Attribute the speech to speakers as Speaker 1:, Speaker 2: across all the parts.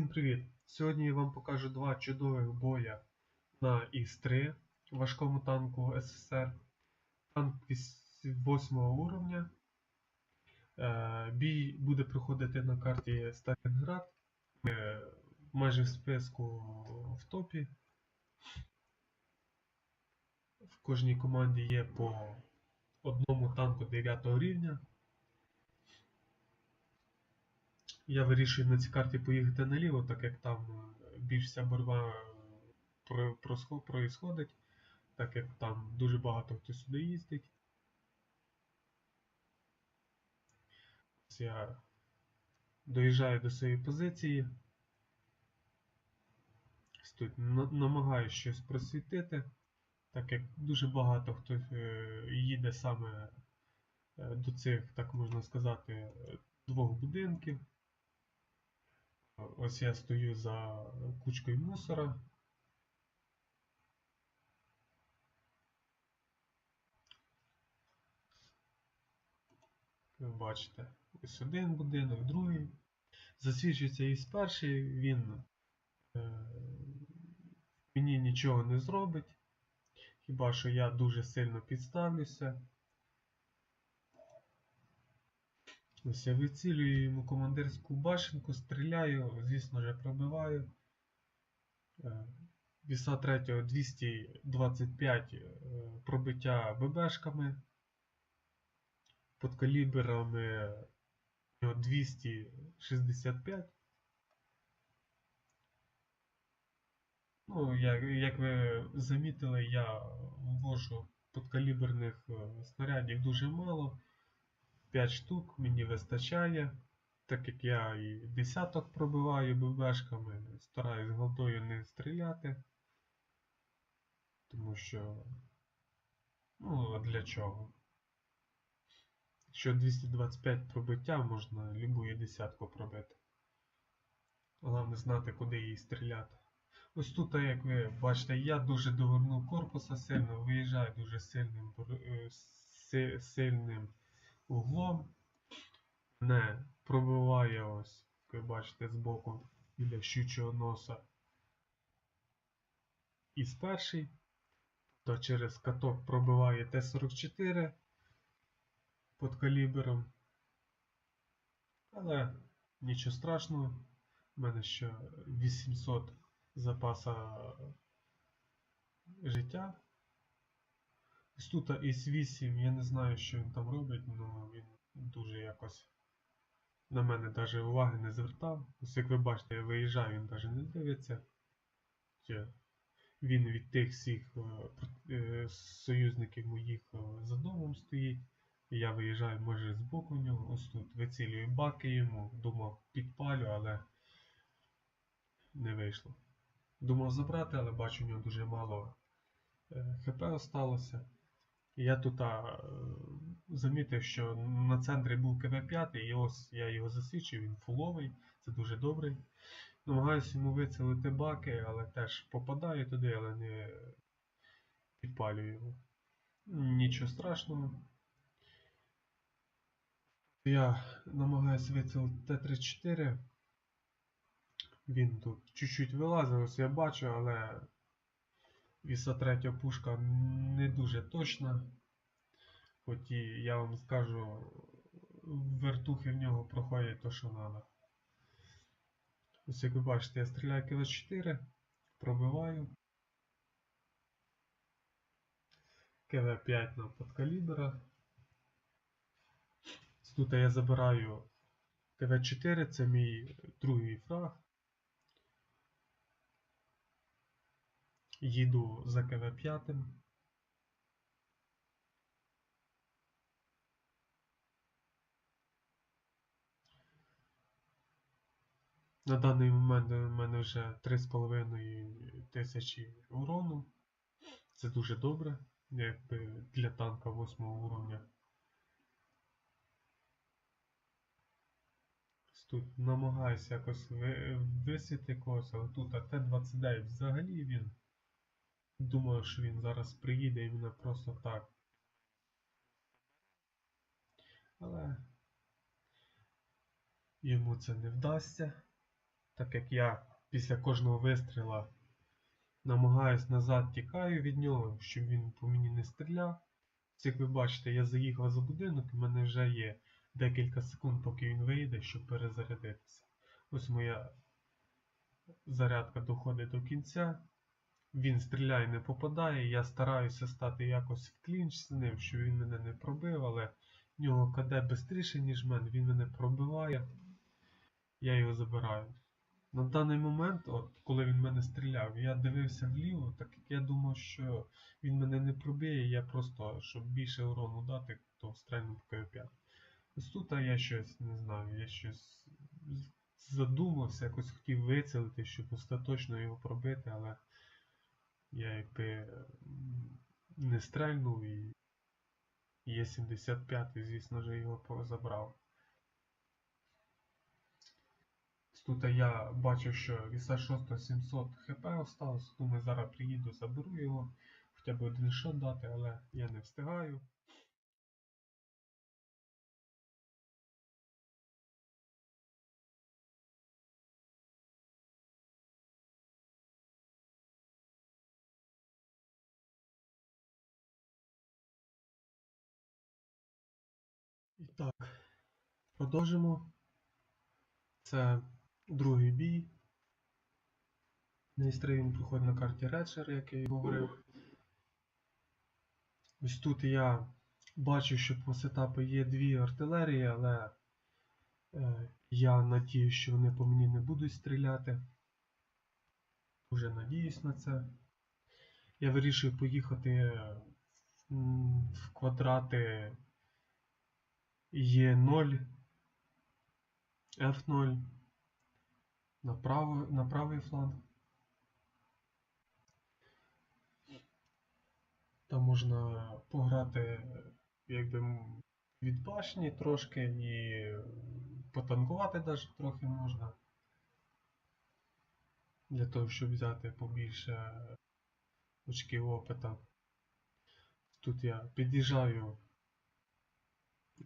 Speaker 1: Всім привіт! Сьогодні я вам покажу два чудових боя на Іс-3 важкому танку СССР. Танк 8 уровня. Е, Бій буде проходити на карті Сталінград. Ми майже в списку в топі. В кожній команді є по одному танку 9 рівня. Я вирішую на цій карті поїхати наліво, так як там е, більш вся боротьба про- проїсходить, так як там дуже багато хто сюди їздить. Я доїжджаю до своєї позиції. Тут на- намагаюсь щось просвітити, так як дуже багато хто е, їде саме е, до цих, так можна сказати, е, двох будинків. Ось я стою за кучкою мусора. Ви бачите, ось один будинок, другий. Засвідчується із перший, він е, мені нічого не зробить. Хіба що я дуже сильно підставлюся. Ось я вицілюю йому командирську башенку, стріляю, звісно вже пробиваю. Е, Віса 3 225 е, пробиття ББшками. Під калібрами 265. Ну, як, як ви замітили, я ввожу подкаліберних е, снарядів дуже мало. 5 штук мені вистачає, так як я і десяток пробиваю ББшками, стараюсь голдою не стріляти. Тому що. Ну, а для чого? Якщо 225 пробиття, можна любую десятку пробити. Головне знати, куди її стріляти. Ось тут, як ви бачите, я дуже довернув корпуса сильно, виїжджаю дуже сильним, е, си- сильним углом. Не пробиває ось, як ви бачите, збоку біля щучого носа. Із перший. То через каток пробиває Т-44 під калібром. Але нічого страшного. У мене ще 800 запаса життя. Ось тут із 8, я не знаю, що він там робить, але він дуже якось на мене навіть уваги не звертав. Ось як ви бачите, я виїжджаю, він навіть не дивиться. Він від тих всіх е, е, союзників моїх е, за домом стоїть. Я виїжджаю може з боку нього, ось тут вицілюю баки йому, думав підпалю, але не вийшло. Думав забрати, але бачу, у нього дуже мало ХП осталося. Я тут а, замітив, що на центрі був КВ-5, і ось я його засвідчив, він фуловий, це дуже добрий. Намагаюся йому вицілити баки, але теж попадаю туди, але не підпалюю його. Нічого страшного. Я намагаюся вицілити Т-34. Він тут чуть-чуть вилазив, ось я бачу, але Віса пушка не дуже точна. Хоч і я вам скажу, вертухи в нього проходять то, що треба. Ось як ви бачите, я стріляю кіло 4, пробиваю. КВ-5 на подкалібра. Тут я забираю КВ-4, це мій другий фраг. Їду за КВ-5. На даний момент у мене вже 3,5 тисячі урону. Це дуже добре, якби для танка 8 уровня. Тут намагаюся якось ви- висвіти когось, але тут АТ-29 взагалі він. Думаю, що він зараз приїде і мене просто так. Але йому це не вдасться. так як я після кожного вистріла намагаюсь назад тікаю від нього, щоб він по мені не стріляв. Як ви бачите, я заїхав за будинок, і в мене вже є декілька секунд, поки він вийде, щоб перезарядитися. Ось моя зарядка доходить до кінця. Він стріляє, не попадає. Я стараюся стати якось в клінч з ним, щоб він мене не пробив, але в нього КД швидше, ніж мене, він мене пробиває. Я його забираю. На даний момент, от, коли він мене стріляв, я дивився вліво, так як я думав, що він мене не пробиє, я просто, щоб більше урону дати, то стрельну по КВ5. Ось тут я щось не знаю, я щось задумався, якось хотів вицілити, щоб остаточно його пробити, але я якби не стрельнув і є 75 звісно ж, його позабрав. Тут я бачу, що віса 6 700 хп осталось, думаю, зараз приїду, заберу його, хоча б один шот дати, але я не встигаю. Так, продовжимо. Це другий бій. Найстрій він проходить на карті Редшер, як я і говорив. Ось тут я бачу, що по сетапу є дві артилерії, але е, я надіюсь, що вони по мені не будуть стріляти. Уже надіюсь на це. Я вирішив поїхати в квадрати Е0, F0 на, право, на правий фланг. Там можна пограти якби від башні трошки і потанкувати навіть трохи можна. Для того, щоб взяти побільше очків опита. Тут я під'їжджаю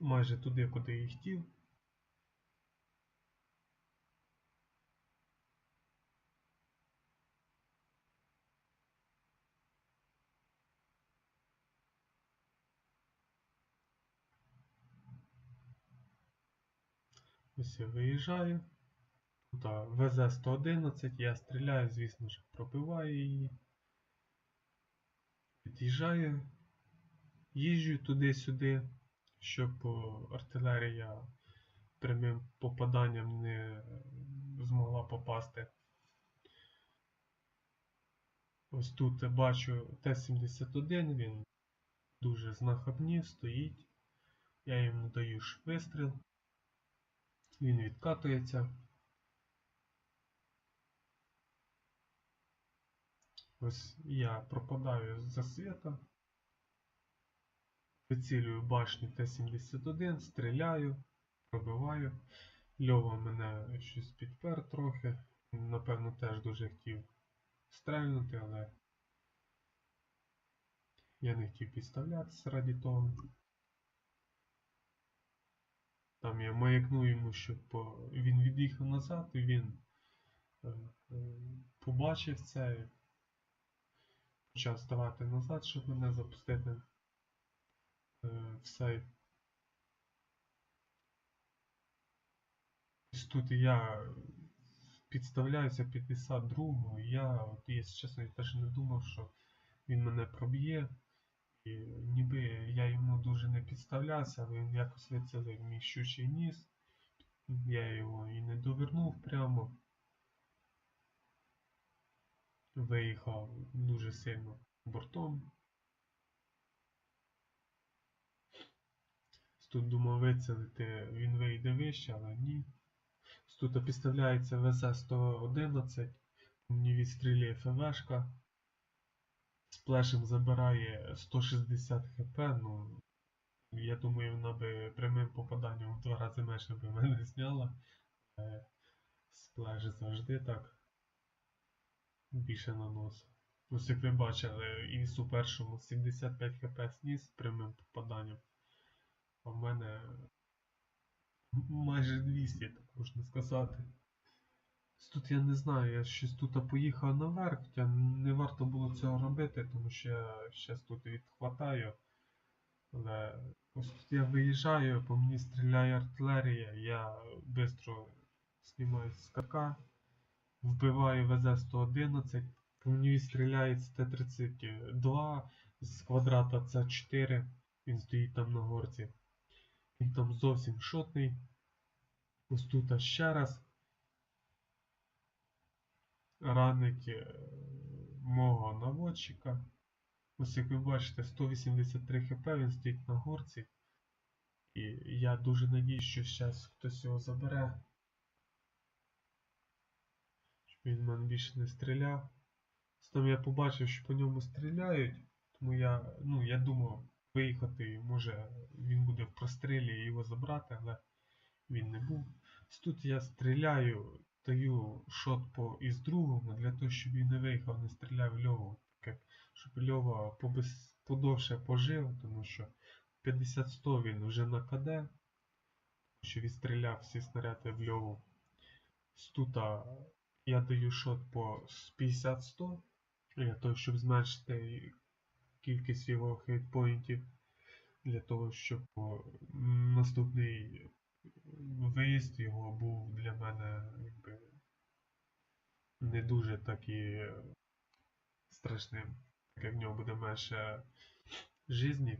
Speaker 1: майже туди, куди і хотів. Ось я виїжджаю. Тут а, ВЗ-111, я стріляю, звісно ж, пробиваю її. Під'їжджаю, їжджу туди-сюди, щоб артилерія прямим попаданням не е, змогла попасти. Ось тут бачу Т-71, він дуже знахабнів, стоїть. Я йому даю вистріл. Він відкатується. Ось я пропадаю з засвіта. Вицілюю башню Т-71, стріляю, пробиваю. Льова мене щось підпер трохи. Напевно, теж дуже хотів стрельнути, але я не хотів підставлятися раді того. Там я маякну йому, щоб він від'їхав назад, і він е, е, побачив це почав ставати назад, щоб мене запустити е, в сейф. Ось тут я підставляюся 52-го, і я, от, якщо чесно, я теж не думав, що він мене проб'є. І ніби я йому дуже не підставлявся, він якось вицілив мій щучий ніс. Я його і не довернув прямо. Виїхав дуже сильно бортом. Тут думав вицілити, він вийде вище, але ні. Тут підставляється ВЗ-111, мені відстрілює ФВшка. Сплешем забирає 160 хп, ну я думаю, вона би прямим попаданням в два рази менше би мене зняла. Е, Сплеш завжди так більше наносить. Ось як ви бачили, із у першому 75 хп сніс прямим попаданням. А в мене майже 200, так можна сказати. Тут я не знаю, я щось тут поїхав наверх, хоча не варто було цього робити, тому що я щас тут відхватаю. Але ось тут я виїжджаю, по мені стріляє артилерія, я швидко знімаю з КК, вбиваю ВЗ-111, по мені стріляє з Т-32 з квадрата С4, він стоїть там на горці. Він там зовсім шотний. Ось тут ще раз ранить е, мого наводчика. Ось як ви бачите, 183 хп він стоїть на горці. І я дуже надіюсь, що зараз хтось його забере. Щоб він в мене більше не стріляв. Там я побачив, що по ньому стріляють, тому я, ну, я думав виїхати, може він буде в прострілі його забрати, але він не був. Тут я стріляю, даю шот по із другого для того, щоб він не виїхав, не стріляв Льову. Щоб Льова побис, подовше пожив, тому що 50-100 він вже на КД, тому що відстріляв всі снаряди в Льову. Тут я даю шот по 50-100, для того, щоб зменшити кількість його хейтпоінтів, для того, щоб наступний виїзд його був для мене якби, не дуже так і страшним, так як в нього буде менше житті,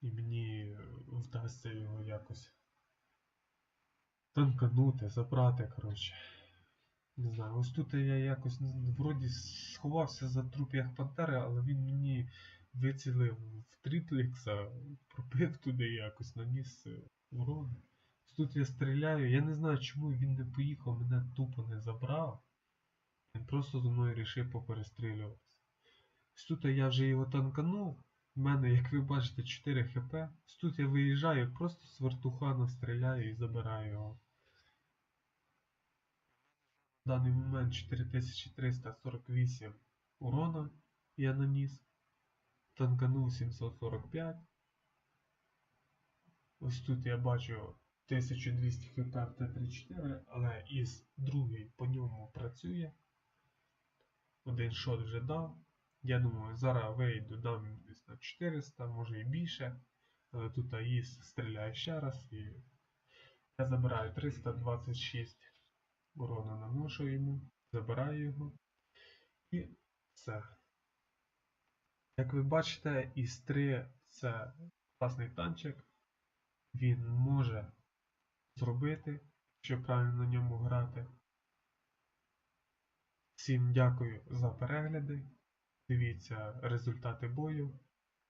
Speaker 1: і мені вдасться його якось танканути, забрати, коротше. Не знаю, ось тут я якось вроді сховався за труп як пантери, але він мені вицілив в триплекса, пробив туди якось, наніс е, урон. Ось Тут я стріляю, я не знаю, чому він не поїхав, мене тупо не забрав. Він просто зі мною рішив поперестрілюватися. Ось Тут я вже його танканув. У мене, як ви бачите, 4 хп. Ось Тут я виїжджаю, просто з вертуха стріляю і забираю його. В даний момент 4348 урона я наніс. Танканув 745. Ось тут я бачу 1200 хп в Т-34, але із другий по ньому працює. Один шот вже дав. Я думаю, зараз вийду, дам десь на 400, може і більше. Але тут АІС стріляє ще раз і я забираю 326 урона наношу йому, забираю його. І все. Як ви бачите, із 3 це класний танчик. Він може зробити, якщо правильно на ньому грати. Всім дякую за перегляди. Дивіться результати бою.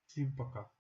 Speaker 1: Всім пока.